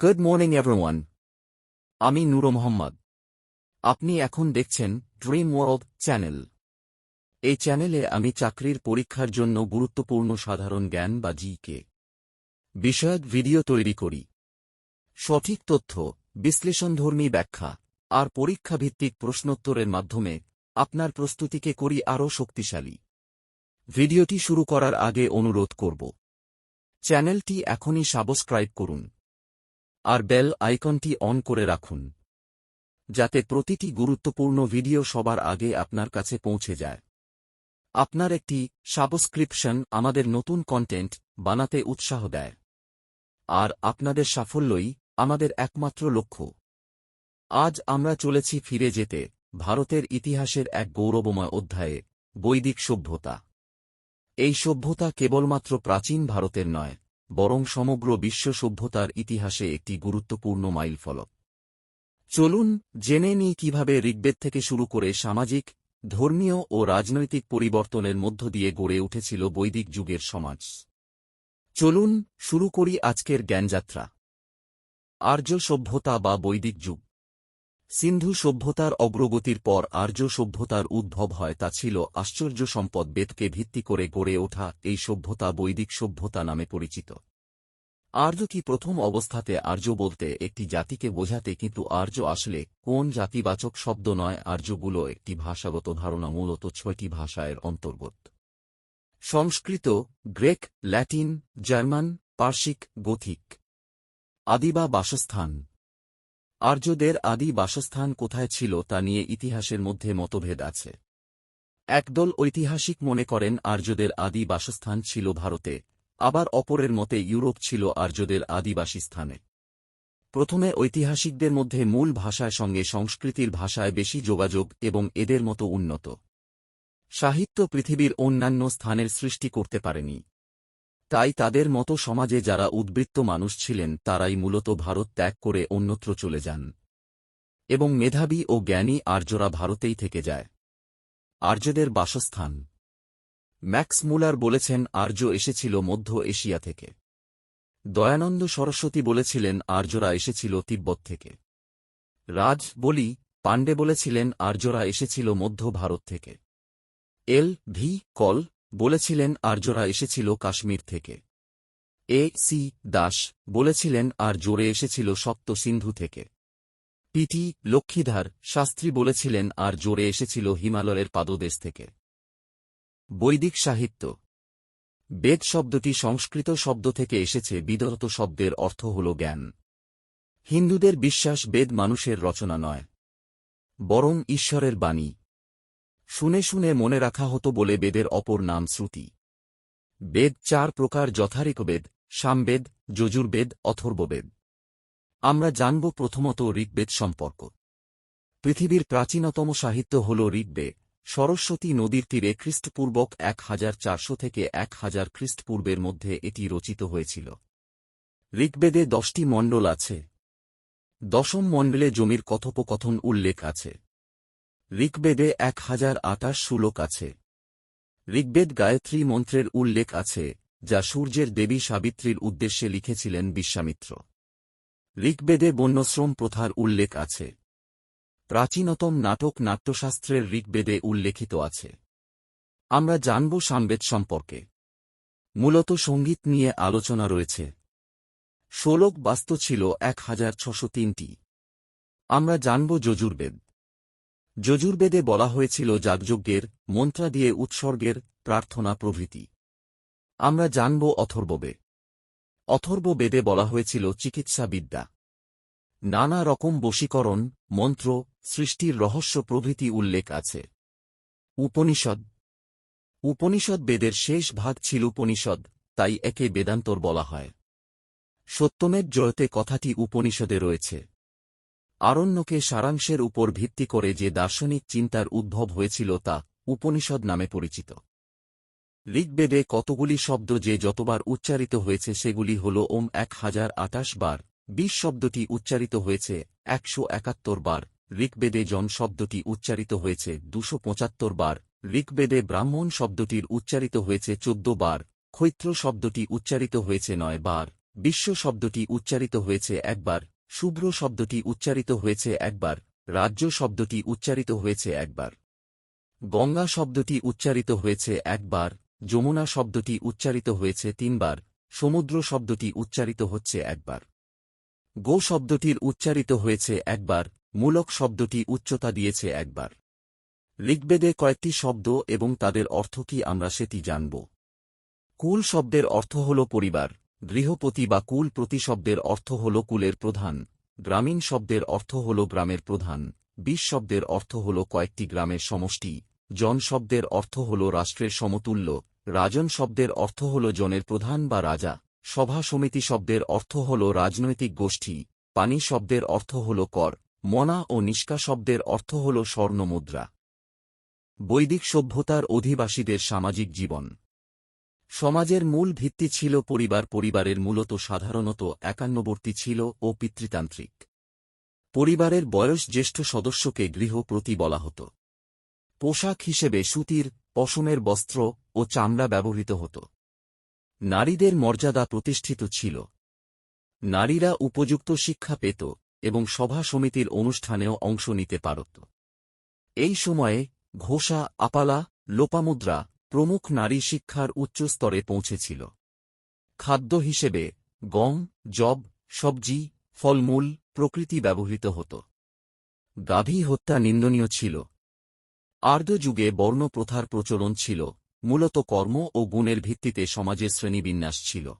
Good morning everyone আমি নূর মোহাম্মদ। আপনি এখন দেখছেন ড্রিম ওয়ার্ল্ড চ্যানেল এই চ্যানেলে আমি চাকরির পরীক্ষার জন্য গুরুত্বপূর্ণ সাধারণ জ্ঞান বা জিকে বিষয়ক ভিডিও তৈরি করি। সঠিক তথ্য, বিশ্লেষণধর্মী ব্যাখ্যা, আর পরীক্ষাভিত্তিক প্রশ্নোত্তরের মাধ্যমে আপনার প্রস্তুতিকে করি আরও শক্তিশালী। ভিডিওটি শুরু করার আগে অনুরোধ করব। চ্যানেলটি এখনই সাবস্ক্রাইব করুন। আর বেল আইকনটি অন করে রাখুন, যাতে প্রতিটি গুরুত্বপূর্ণ ভিডিও সবার আগে আপনার কাছে পৌঁছে যায়। আপনার একটি সাবস্ক্রিপশন আমাদের নতুন কন্টেন্ট বানাতে উৎসাহ দেয়, আর আপনাদের সাফল্যই আমাদের একমাত্র লক্ষ্য। আজ আমরা চলেছি ফিরে যেতে, ভারতের ইতিহাসের এক গৌরবময় অধ্যায়ে, বৈদিক সভ্যতা। এই সভ্যতা কেবলমাত্র প্রাচীন ভারতের নয় বরং সমগ্র বিশ্ব সভ্যতার ইতিহাসে একটি গুরুত্বপূর্ণ মাইলফলক। চলুন জেনে নিই কীভাবে ঋগ্বেদ থেকে শুরু করে সামাজিক, ধর্মীয় ও রাজনৈতিক পরিবর্তনের মধ্য দিয়ে গড়ে উঠেছিল বৈদিক যুগের সমাজ। চলুন শুরু করি আজকের জ্ঞানযাত্রা। আর্য সভ্যতা বা বৈদিক যুগ। সিন্ধু সভ্যতার অগ্রগতির পর আর্য সভ্যতার উদ্ভব হয় তা ছিল আশ্চর্য সম্পদ বেদকে ভিত্তি করে গড়ে ওঠা এই সভ্যতা বৈদিক সভ্যতা নামে পরিচিত। আর্য কি প্রথম অবস্থাতে আর্য বলতে একটি জাতিকে বোঝাতে কিন্তু আর্য আসলে কোন জাতিবাচক শব্দ নয়, আর্যগুলো একটি ভাষাগত ধারণা মূলত ছয়টি ভাষায়ের অন্তর্গত। সংস্কৃত, গ্রেক, ল্যাটিন, জার্মান, পার্শিক, গথিক। আদিবা বাসস্থান। আর্যদের আদি বাসস্থান কোথায় ছিল তা নিয়ে ইতিহাসের মধ্যে মতভেদ আছে। একদল ঐতিহাসিক মনে করেন আর্যদের আদি বাসস্থান ছিল ভারতে, আবার অপরের মতে ইউরোপ ছিল আর্যদের আদিবাসী স্থানে। প্রথমে ঐতিহাসিকদের মধ্যে মূল ভাষার সঙ্গে সংস্কৃতির ভাষায় বেশি যোগাযোগ এবং এদের মতো উন্নত। সাহিত্য পৃথিবীর অন্যান্য স্থানের সৃষ্টি করতে পারেনি। তাই তাদের মতো সমাজে যারা উদ্বৃত্ত মানুষ ছিলেন, তারাই মূলত ভারত ত্যাগ করে অন্যত্র চলে যান এবং মেধাবী ও জ্ঞানী আর্যরা ভারতেই থেকে যায়। আর্যদের বাসস্থান। ম্যাক্স মুলার বলেছেন, আর্য এসেছিল মধ্য এশিয়া থেকে। দয়ানন্দ সরস্বতী বলেছিলেন, আর্যরা এসেছিল তিব্বত থেকে। রাজ বলি, পাণ্ডে বলেছিলেন, আর্যরা এসেছিল মধ্য ভারত থেকে। এল ভি কল বলেছিলেন, আর্যরা এসেছিল কাশ্মীর থেকে। এ সি দাস বলেছিলেন, আর জোরে এসেছিল সপ্ত সিন্ধু থেকে। পিটি লক্ষ্মীধার শাস্ত্রী বলেছিলেন, আর জোরে এসেছিল হিমালয়ের পাদদেশ থেকে। বৈদিক সাহিত্য। বেদ শব্দটি সংস্কৃত শব্দ থেকে এসেছে, বিদরত শব্দের অর্থ হল জ্ঞান। হিন্দুদের বিশ্বাস বেদ মানুষের রচনা নয়, বরং ঈশ্বরের বাণী। শুনে শুনে মনে রাখা হতো বলে বেদের অপর নাম শ্রুতি। বেদ চার প্রকার যথারিকবেদ সামবেদ, যজুর্বেদ, অথর্ববেদ। আমরা জানব প্রথমত ঋগ্বেদ সম্পর্ক। পৃথিবীর প্রাচীনতম সাহিত্য হল ঋগ্বেদ সরস্বতী নদীর তীরে খ্রিস্টপূর্বক এক হাজার চারশো থেকে এক হাজার খ্রিস্টপূর্বের মধ্যে এটি রচিত হয়েছিল। ঋগ্বেদে দশটি মণ্ডল আছে। দশম মণ্ডলে জমির কথোপকথন উল্লেখ আছে। ঋগ্বেদে এক হাজার আটাশ শ্লোক আছে। ঋগ্বেদ গায়ত্রী মন্ত্রের উল্লেখ আছে, যা সূর্যের দেবী সাবিত্রীর উদ্দেশ্যে লিখেছিলেন বিশ্বামিত্র। ঋগ্বেদে বন্যশ্রম প্রথার উল্লেখ আছে। প্রাচীনতম নাটক নাট্যশাস্ত্রের ঋগ্বেদে উল্লেখিত আছে। আমরা জানব সামবেদ সম্পর্কে। মূলত সংগীত নিয়ে আলোচনা রয়েছে। ষোলক বাস্তু ছিল এক হাজার ছশো তিনটি। আমরা জানব যজুর্বেদ। যজুর্বেদে বলা হয়েছিল, যাগযজ্ঞের মন্ত্রা দিয়ে উৎসর্গের প্রার্থনা প্রভৃতি। আমরা জানব অথর্ববে অথর্ব বেদে বলা হয়েছিল, চিকিৎসাবিদ্যা। নানা রকম বশীকরণ, মন্ত্র, সৃষ্টির রহস্য প্রভৃতি উল্লেখ আছে। উপনিষদ। উপনিষদ বেদের শেষ ভাগ ছিল উপনিষদ, তাই একে বেদান্তর বলা হয়। সত্যমের জয়তে কথাটি উপনিষদে রয়েছে। আরণ্যকে সারাংশের উপর ভিত্তি করে যে দার্শনিক চিন্তার উদ্ভব হয়েছিল তা উপনিষদ নামে পরিচিত। ঋগ্বেদে কতগুলি শব্দ যে যতবার উচ্চারিত হয়েছে সেগুলি হল ওম এক হাজার আটাশ বার, বিশ শব্দটি উচ্চারিত হয়েছে, একশো একাত্তর বার, ঋগ্বেদে জন শব্দটি উচ্চারিত হয়েছে, দুশো পঁচাত্তর বার, ঋগ্বেদে ব্রাহ্মণ শব্দটির উচ্চারিত হয়েছে চোদ্দ বার, ক্ষৈত্র শব্দটি উচ্চারিত হয়েছে নয় বার, বিশ্ব শব্দটি উচ্চারিত হয়েছে একবার শুভ্র শব্দটি উচ্চারিত হয়েছে একবার, রাজ্য শব্দটি উচ্চারিত হয়েছে একবার। গঙ্গা শব্দটি উচ্চারিত হয়েছে একবার, যমুনা শব্দটি উচ্চারিত হয়েছে তিনবার, সমুদ্র শব্দটি উচ্চারিত হচ্ছে একবার। গো শব্দটির উচ্চারিত হয়েছে একবার, মূলক শব্দটি উচ্চতা দিয়েছে একবার। ঋগ্বেদে কয়েকটি শব্দ এবং তাদের অর্থ কি আমরা সেটি জানব। কুল শব্দের অর্থ হল পরিবার। গৃহপতি বা কুল প্রতি শব্দের অর্থ হল কুলের প্রধান, গ্রামীণ শব্দের অর্থ হল গ্রামের প্রধান, বিশ শব্দের অর্থ হল কয়েকটি গ্রামের সমষ্টি, জন শব্দের অর্থ হল রাষ্ট্রের সমতুল্য, রাজন শব্দের অর্থ হল জনের প্রধান বা রাজা, সভা সমিতি শব্দের অর্থ হল রাজনৈতিক গোষ্ঠী, পানি শব্দের অর্থ হল কর, মনা ও নিষ্কা শব্দের অর্থ হল স্বর্ণমুদ্রা। বৈদিক সভ্যতার অধিবাসীদের সামাজিক জীবন সমাজের মূল ভিত্তি ছিল পরিবার, পরিবারের মূলত সাধারণত একান্নবর্তী ছিল ও পিতৃতান্ত্রিক। পরিবারের বয়স জ্যেষ্ঠ সদস্যকে গৃহপ্রতি বলা হতো। পোশাক হিসেবে সুতির, পশমের বস্ত্র ও চামড়া ব্যবহৃত হতো। নারীদের মর্যাদা প্রতিষ্ঠিত ছিল। নারীরা উপযুক্ত শিক্ষা পেত এবং সভা সমিতির অনুষ্ঠানেও অংশ নিতে পারত। এই সময়ে ঘোষা, আপালা, লোপামুদ্রা প্রমুখ নারী শিক্ষার উচ্চ স্তরে পৌঁছেছিল। খাদ্য হিসেবে গম জব সবজি, ফলমূল প্রকৃতি ব্যবহৃত হতো। গাভী হত্যা নিন্দনীয় ছিল। আর্দ্র যুগে বর্ণ প্রথার প্রচলন ছিল, মূলত কর্ম ও গুণের ভিত্তিতে সমাজের শ্রেণীবিন্যাস ছিল।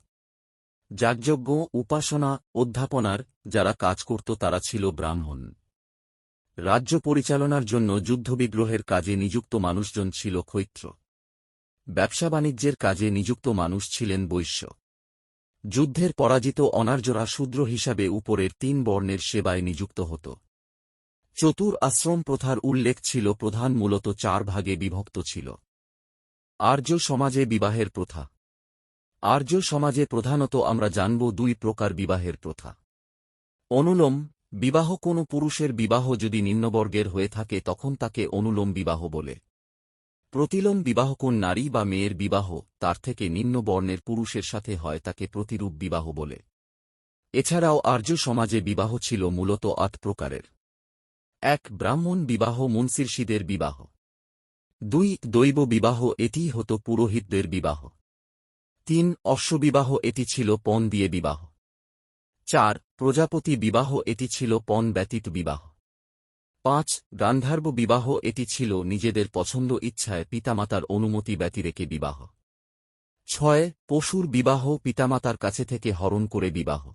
যাগযজ্ঞ, উপাসনা, অধ্যাপনার যারা কাজ করত তারা ছিল ব্রাহ্মণ। রাজ্য পরিচালনার জন্য যুদ্ধবিগ্রহের কাজে নিযুক্ত মানুষজন ছিল ক্ষৈত্র। ব্যবসা বাণিজ্যের কাজে নিযুক্ত মানুষ ছিলেন বৈশ্য। যুদ্ধের পরাজিত অনার্যরা শূদ্র হিসাবে উপরের তিন বর্ণের সেবায় নিযুক্ত হত। চতুর আশ্রম প্রথার উল্লেখ ছিল প্রধান মূলত চার ভাগে বিভক্ত ছিল। আর্য সমাজে বিবাহের প্রথা। আর্য সমাজে প্রধানত আমরা জানব দুই প্রকার বিবাহের প্রথা। অনুলোম, বিবাহ কোনো পুরুষের বিবাহ যদি নিম্নবর্গের হয়ে থাকে তখন তাকে অনুলোম বিবাহ বলে। প্রতিলোম বিবাহ কোন নারী বা মেয়ের বিবাহ, তার থেকে নিম্ন বর্ণের পুরুষের সাথে হয় তাকে প্রতিরূপ বিবাহ বলে। এছাড়াও আর্য সমাজে বিবাহ ছিল মূলত আট প্রকারের। এক, ব্রাহ্মণ বিবাহ, মুন্সিরশিদের বিবাহ। দুই, দৈব বিবাহ, এটি হতো পুরোহিতদের বিবাহ। তিন, অশ্ববিবাহ, এটি ছিল পণ দিয়ে বিবাহ। চার, প্রজাপতি বিবাহ, এটি ছিল পণ ব্যতীত বিবাহ। পাঁচ, গান্ধার্ব বিবাহ, এটি ছিল নিজেদের পছন্দ ইচ্ছায় পিতামাতার অনুমতি ব্যতিরেকে বিবাহ। ছয়, পশুর বিবাহ, পিতামাতার কাছে থেকে হরণ করে বিবাহ।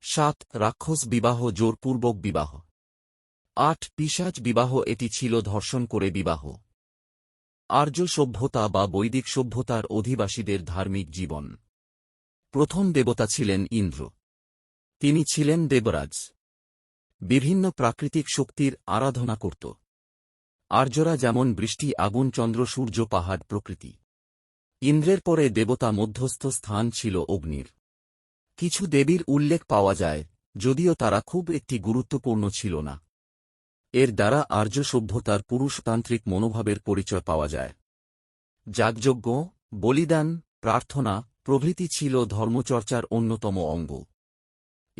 সাত, রাক্ষস বিবাহ, জোরপূর্বক বিবাহ। আট পিসাজ বিবাহ, এটি ছিল ধর্ষণ করে বিবাহ। আর্য সভ্যতা বা বৈদিক সভ্যতার অধিবাসীদের ধার্মিক জীবন। প্রথম দেবতা ছিলেন ইন্দ্র। তিনি ছিলেন দেবরাজ। বিভিন্ন প্রাকৃতিক শক্তির আরাধনা করত। আর্যরা যেমন বৃষ্টি, আগুন, চন্দ্র, সূর্য, পাহাড় প্রকৃতি। ইন্দ্রের পরে দেবতা মধ্যস্থ স্থান ছিল অগ্নির। কিছু দেবীর উল্লেখ পাওয়া যায়, যদিও তারা খুব একটি গুরুত্বপূর্ণ ছিল না। এর দ্বারা আর্য সভ্যতার পুরুষতান্ত্রিক মনোভাবের পরিচয় পাওয়া যায়। যাগযজ্ঞ, বলিদান, প্রার্থনা প্রভৃতি ছিল ধর্মচর্চার অন্যতম অঙ্গ।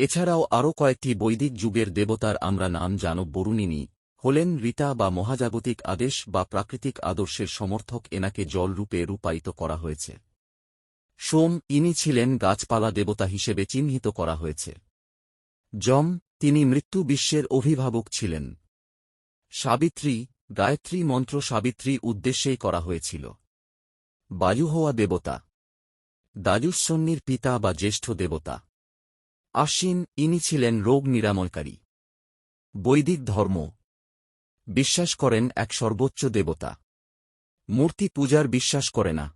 এছাড়াও আরও কয়েকটি বৈদিক যুগের দেবতার আমরা নাম জানব বরুণিনী, হলেন রীতা বা মহাজাগতিক আদেশ বা প্রাকৃতিক আদর্শের সমর্থক এনাকে জলরূপে রূপায়িত করা হয়েছে। সোম, ইনি ছিলেন গাছপালা দেবতা হিসেবে চিহ্নিত করা হয়েছে। যম, তিনি মৃত্যু বিশ্বের অভিভাবক ছিলেন। সাবিত্রী, গায়ত্রী মন্ত্র সাবিত্রী উদ্দেশ্যেই করা হয়েছিল। বায়ু হওয়া দেবতা। দায়ুসন্নির পিতা বা জ্যেষ্ঠ দেবতা। আশ্বিন, ইনি ছিলেন রোগ নিরাময়কারী। বৈদিক ধর্ম। বিশ্বাস করেন এক সর্বোচ্চ দেবতা। মূর্তি পূজার বিশ্বাস করে না।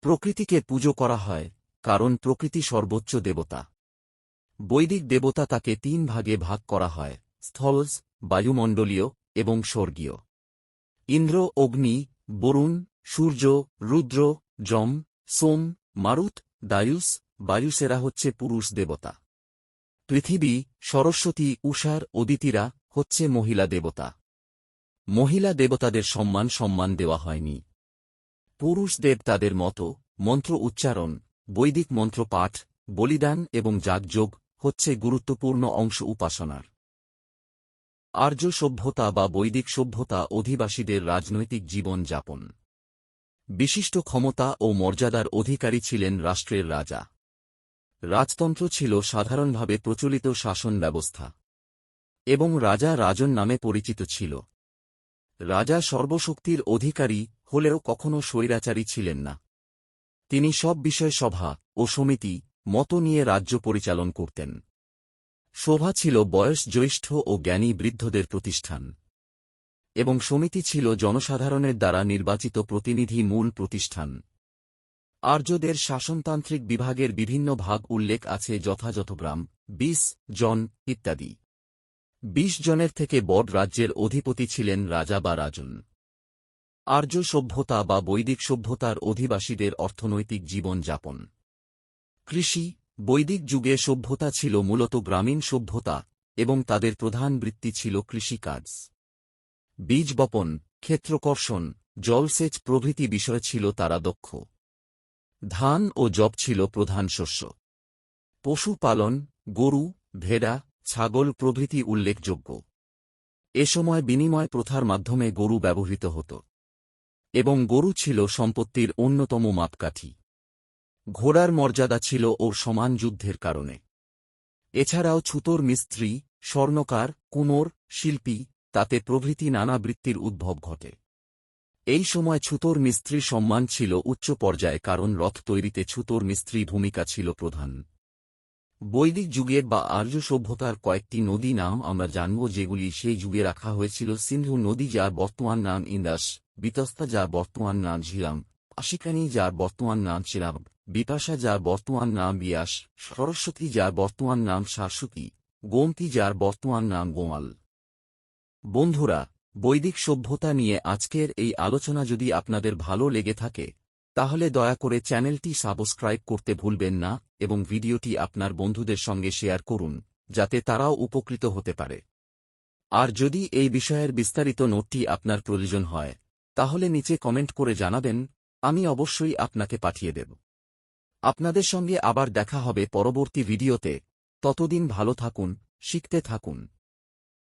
প্রকৃতিকে পুজো করা হয়, কারণ প্রকৃতি সর্বোচ্চ দেবতা। বৈদিক দেবতা তাকে তিন ভাগে ভাগ করা হয় স্থলস বায়ুমণ্ডলীয় এবং স্বর্গীয়। ইন্দ্র, অগ্নি, বরুণ, সূর্য, রুদ্র, যম, সোম, মারুত, দায়ুস বায়ুসেরা হচ্ছে পুরুষ দেবতা। পৃথিবী, সরস্বতী উষার অদিতিরা হচ্ছে মহিলা দেবতা। মহিলা দেবতাদের সম্মান সম্মান দেওয়া হয়নি। পুরুষ দেব তাদের মতো মন্ত্র উচ্চারণ, বৈদিক মন্ত্র পাঠ, বলিদান এবং যাগযোগ হচ্ছে গুরুত্বপূর্ণ অংশ উপাসনার। আর্য সভ্যতা বা বৈদিক সভ্যতা অধিবাসীদের রাজনৈতিক জীবন যাপন। বিশিষ্ট ক্ষমতা ও মর্যাদার অধিকারী ছিলেন রাষ্ট্রের রাজা। রাজতন্ত্র ছিল সাধারণভাবে প্রচলিত শাসন ব্যবস্থা। এবং রাজা রাজন নামে পরিচিত ছিল। রাজা সর্বশক্তির অধিকারী হলেও কখনও স্বৈরাচারী ছিলেন না। তিনি সব বিষয় সভা ও সমিতি, মত নিয়ে রাজ্য পরিচালন করতেন। শোভা ছিল বয়স জ্যৈষ্ঠ ও জ্ঞানী বৃদ্ধদের প্রতিষ্ঠান। এবং সমিতি ছিল জনসাধারণের দ্বারা নির্বাচিত প্রতিনিধি মূল প্রতিষ্ঠান। আর্যদের শাসনতান্ত্রিক বিভাগের বিভিন্ন ভাগ উল্লেখ আছে যথাযথ গ্রাম বিশ, জন, ইত্যাদি। বিশ জনের থেকে বড় রাজ্যের অধিপতি ছিলেন রাজা বা রাজন। আর্য সভ্যতা বা বৈদিক সভ্যতার অধিবাসীদের অর্থনৈতিক জীবন যাপন। কৃষি, বৈদিক যুগে সভ্যতা ছিল মূলত গ্রামীণ সভ্যতা এবং তাদের প্রধান বৃত্তি ছিল কৃষিকাজ। বীজ বপন, ক্ষেত্রকর্ষণ, জলসেচ প্রভৃতি বিষয় ছিল তারা দক্ষ। ধান ও জব ছিল প্রধান শস্য। পশুপালন, গরু, ভেড়া, ছাগল প্রভৃতি উল্লেখযোগ্য। এ সময় বিনিময় প্রথার মাধ্যমে গরু ব্যবহৃত হতো। এবং গরু ছিল সম্পত্তির অন্যতম মাপকাঠি। ঘোড়ার মর্যাদা ছিল ওর সমান যুদ্ধের কারণে। এছাড়াও ছুতোর মিস্ত্রি, স্বর্ণকার, কুমোর, শিল্পী, তাতে প্রভৃতি নানা বৃত্তির উদ্ভব ঘটে। এই সময় ছুতোর মিস্ত্রির সম্মান ছিল উচ্চ পর্যায়ে কারণ রথ তৈরিতে ছুতোর মিস্ত্রি ভূমিকা ছিল প্রধান। বৈদিক যুগের বা আর্য সভ্যতার কয়েকটি নদী নাম আমরা জানব যেগুলি সেই যুগে রাখা হয়েছিল। সিন্ধু নদী যার বর্তমান নাম ইন্দাস, বিতস্তা যার বর্তমান নাম ঝিলাম, আশিকানি যার বর্তমান নাম চিরাব, বিপাশা যার বর্তমান নাম বিয়াস, সরস্বতী যার বর্তমান নাম শাশ্বতী গোমতি যার বর্তমান নাম গোমাল। বন্ধুরা বৈদিক সভ্যতা নিয়ে আজকের এই আলোচনা যদি আপনাদের ভালো লেগে থাকে, তাহলে দয়া করে চ্যানেলটি সাবস্ক্রাইব করতে ভুলবেন না এবং ভিডিওটি আপনার বন্ধুদের সঙ্গে শেয়ার করুন, যাতে তারাও উপকৃত হতে পারে। আর যদি এই বিষয়ের বিস্তারিত নোটটি আপনার প্রয়োজন হয়, তাহলে নিচে কমেন্ট করে জানাবেন, আমি অবশ্যই আপনাকে পাঠিয়ে দেব। আপনাদের সঙ্গে আবার দেখা হবে পরবর্তী ভিডিওতে। ততদিন ভালো থাকুন, শিখতে থাকুন।